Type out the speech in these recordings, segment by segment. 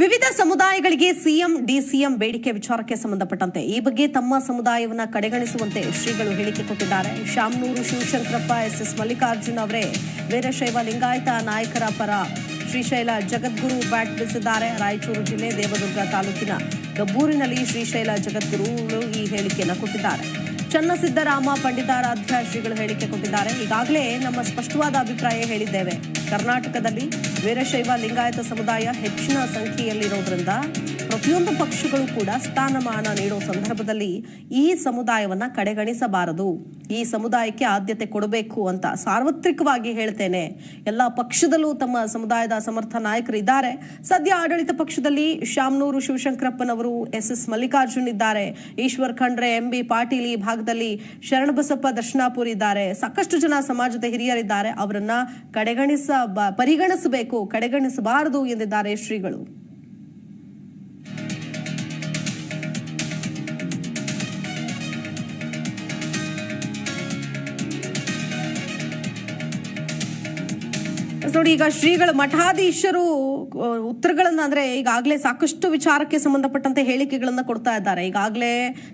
ವಿವಿಧ ಸಮುದಾಯಗಳಿಗೆ CM, DCM ಬೇಡಿಕೆ ವಿಚಾರಕ್ಕೆ ಸಂಬಂಧಪಟ್ಟಂತೆ ಈ ಬಗ್ಗೆ ತಮ್ಮ ಸಮುದಾಯವನ್ನ ಕಡೆಗಣಿಸುವಂತೆ ಶ್ರೀಗಳು ಹೇಳಿಕೆ ಕೊಟ್ಟಿದ್ದಾರೆ. ಶಾಮನೂರು ಶಿವಶಂಕರಪ್ಪ ಎಸ್ ಎಸ್ ಮಲ್ಲಿಕಾರ್ಜುನ್ ಅವರೇ, ವೀರಶೈವ ಲಿಂಗಾಯತ ನಾಯಕರ ಪರ ಶ್ರೀಶೈಲ ಜಗದ್ಗುರು ಬ್ಯಾಟ್ ಬೀಸಿದ್ದಾರೆ. ರಾಯಚೂರು ಜಿಲ್ಲೆ ದೇವದುರ್ಗ ತಾಲೂಕಿನ ಗಬ್ಬೂರಿನಲ್ಲಿ ಶ್ರೀಶೈಲ ಜಗದ್ಗುರುಗಳು ಈ ಹೇಳಿಕೆಯನ್ನು ಕೊಟ್ಟಿದ್ದಾರೆ. ಚನ್ನಸಿದ್ದರಾಮ ಪಂಡಿತಾರಾಧ್ಯ ಶ್ರೀಗಳು ಹೇಳಿಕೆ ಕೊಟ್ಟಿದ್ದಾರೆ. ಈಗಾಗಲೇ ನಮ್ಮ ಸ್ಪಷ್ಟವಾದ ಅಭಿಪ್ರಾಯ ಹೇಳಿದ್ದೇವೆ. ಕರ್ನಾಟಕದಲ್ಲಿ ವೀರಶೈವ ಲಿಂಗಾಯತ ಸಮುದಾಯ ಹೆಚ್ಚಿನ ಸಂಖ್ಯೆಯಲ್ಲಿರೋದ್ರಿಂದ ಪ್ರತಿಯೊಂದು ಪಕ್ಷಗಳು ಕೂಡ ಸ್ಥಾನಮಾನ ನೀಡೋ ಸಂದರ್ಭದಲ್ಲಿ ಈ ಸಮುದಾಯವನ್ನ ಕಡೆಗಣಿಸಬಾರದು. ಈ ಸಮುದಾಯಕ್ಕೆ ಆದ್ಯತೆ ಕೊಡಬೇಕು ಅಂತ ಸಾರ್ವತ್ರಿಕವಾಗಿ ಹೇಳ್ತೇನೆ. ಎಲ್ಲ ಪಕ್ಷದಲ್ಲೂ ತಮ್ಮ ಸಮುದಾಯದ ಸಮರ್ಥ ನಾಯಕರು ಇದ್ದಾರೆ. ಸದ್ಯ ಆಡಳಿತ ಪಕ್ಷದಲ್ಲಿ ಶಾಮನೂರು ಶಿವಶಂಕರಪ್ಪನವರು ಎಸ್ ಎಸ್ ಮಲ್ಲಿಕಾರ್ಜುನ್ ಇದ್ದಾರೆ. ಈಶ್ವರ್ ಖಂಡ್ರೆ, ಎಂ ಬಿ ಪಾಟೀಲ್ ಈ ಭಾಗದಲ್ಲಿ ಶರಣಬಸಪ್ಪ ದರ್ಶನಾಪುರ್ ಇದ್ದಾರೆ. ಸಾಕಷ್ಟು ಜನ ಸಮಾಜದ ಹಿರಿಯರಿದ್ದಾರೆ. ಅವರನ್ನ ಕಡೆಗಣಿಸ ಪರಿಗಣಿಸಬೇಕು, ಕಡೆಗಣಿಸಬಾರದು ಎಂದಿದ್ದಾರೆ ಶ್ರೀಗಳು. ನೋಡಿ, ಈಗ ಶ್ರೀಗಳು ಮಠಾಧೀಶರು ಉತ್ತರಗಳನ್ನ ಅಂದ್ರೆ ಈಗಾಗಲೇ ಸಾಕಷ್ಟು ವಿಚಾರಕ್ಕೆ ಸಂಬಂಧಪಟ್ಟಂತೆ ಹೇಳಿಕೆಗಳನ್ನ ಕೊಡ್ತಾ ಇದ್ದಾರೆ. ಈಗಾಗಲೇ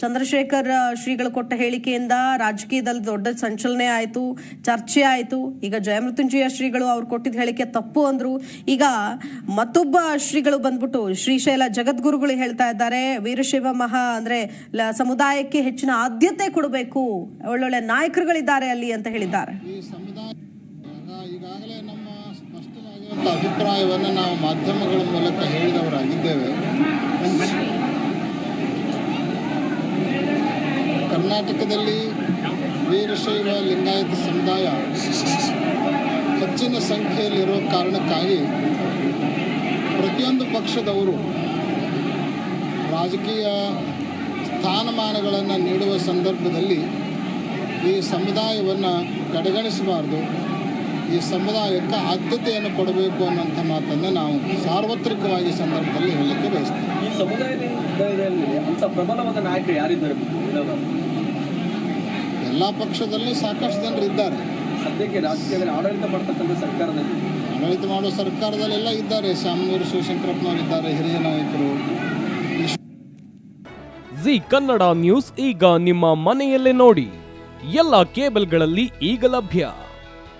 ಚಂದ್ರಶೇಖರ್ ಶ್ರೀಗಳು ಕೊಟ್ಟ ಹೇಳಿಕೆಯಿಂದ ರಾಜಕೀಯದಲ್ಲಿ ದೊಡ್ಡ ಸಂಚಲನೆ ಆಯಿತು, ಚರ್ಚೆ ಆಯಿತು. ಈಗ ಜಯಮೃತ್ಯುಂಜಯ ಶ್ರೀಗಳು ಅವ್ರು ಕೊಟ್ಟಿದ್ದ ಹೇಳಿಕೆ ತಪ್ಪು ಅಂದ್ರು. ಈಗ ಮತ್ತೊಬ್ಬ ಶ್ರೀಗಳು ಬಂದ್ಬಿಟ್ಟು ಶ್ರೀಶೈಲ ಜಗದ್ಗುರುಗಳು ಹೇಳ್ತಾ ಇದ್ದಾರೆ, ವೀರಶೈವ ಮಹಾ ಅಂದ್ರೆ ಸಮುದಾಯಕ್ಕೆ ಹೆಚ್ಚಿನ ಆದ್ಯತೆ ಕೊಡಬೇಕು, ಒಳ್ಳೊಳ್ಳೆ ನಾಯಕರುಗಳಿದ್ದಾರೆ ಅಲ್ಲಿ ಅಂತ ಹೇಳಿದ್ದಾರೆ ಈ ಸಮುದಾಯ ಈಗ- ಈಗಾಗಲೇ ನಮ್ಮ ಸ್ಪಷ್ಟವಾಗಿರುವಂಥ ಅಭಿಪ್ರಾಯವನ್ನು ನಾವು ಮಾಧ್ಯಮಗಳ ಮೂಲಕ ಹೇಳಿದವರಾಗಿದ್ದೇವೆ. ಕರ್ನಾಟಕದಲ್ಲಿ ವೀರಶೈವ ಲಿಂಗಾಯತ ಸಮುದಾಯ ಹೆಚ್ಚಿನ ಸಂಖ್ಯೆಯಲ್ಲಿರೋ ಕಾರಣಕ್ಕಾಗಿ ಪ್ರತಿಯೊಂದು ಪಕ್ಷದವರು ರಾಜಕೀಯ ಸ್ಥಾನಮಾನಗಳನ್ನು ನೀಡುವ ಸಂದರ್ಭದಲ್ಲಿ ಈ ಸಮುದಾಯವನ್ನು ಕಡೆಗಣಿಸಬಾರ್ದು. ಈ ಸಮುದಾಯಕ್ಕೆ ಆದ್ಯತೆಯನ್ನು ಕೊಡಬೇಕು ಅನ್ನೋಂಥ ಮಾತನ್ನು ನಾವು ಸಾರ್ವತ್ರಿಕವಾಗಿ ಸಂದರ್ಭದಲ್ಲಿ ಹೇಳಲಿಕ್ಕೆ ಬಯಸ್ತೀವಿ. ಈ ಸಮುದಾಯದಲ್ಲಿ ಅಂತ ಪ್ರಬಲವಾದ ನಾಯಕರು ಯಾರಿದ್ದಾರೆ? ಎಲ್ಲ ಪಕ್ಷದಲ್ಲಿ ಸಾಕಷ್ಟು ಜನರು ಇದ್ದಾರೆ. ಸದ್ಯಕ್ಕೆ ರಾಜಕೀಯದಲ್ಲಿ ಆಡಳಿತ ಮಾಡ್ತಕ್ಕಂಥ ಸರ್ಕಾರದಲ್ಲಿ? ಆಡಳಿತ ಮಾಡುವ ಸರ್ಕಾರದಲ್ಲೆಲ್ಲ ಇದ್ದಾರೆ. ಶಾಮನೂರು ಶಿವಶಂಕರಪ್ಪನವರಿದ್ದಾರೆ ಹಿರಿಯ ನಾಯಕರು. ಜಿ ಕನ್ನಡ ನ್ಯೂಸ್ ಈಗ ನಿಮ್ಮ ಮನೆಯಲ್ಲೇ ನೋಡಿ. ಎಲ್ಲ ಕೇಬಲ್ಗಳಲ್ಲಿ ಈಗ ಲಭ್ಯ.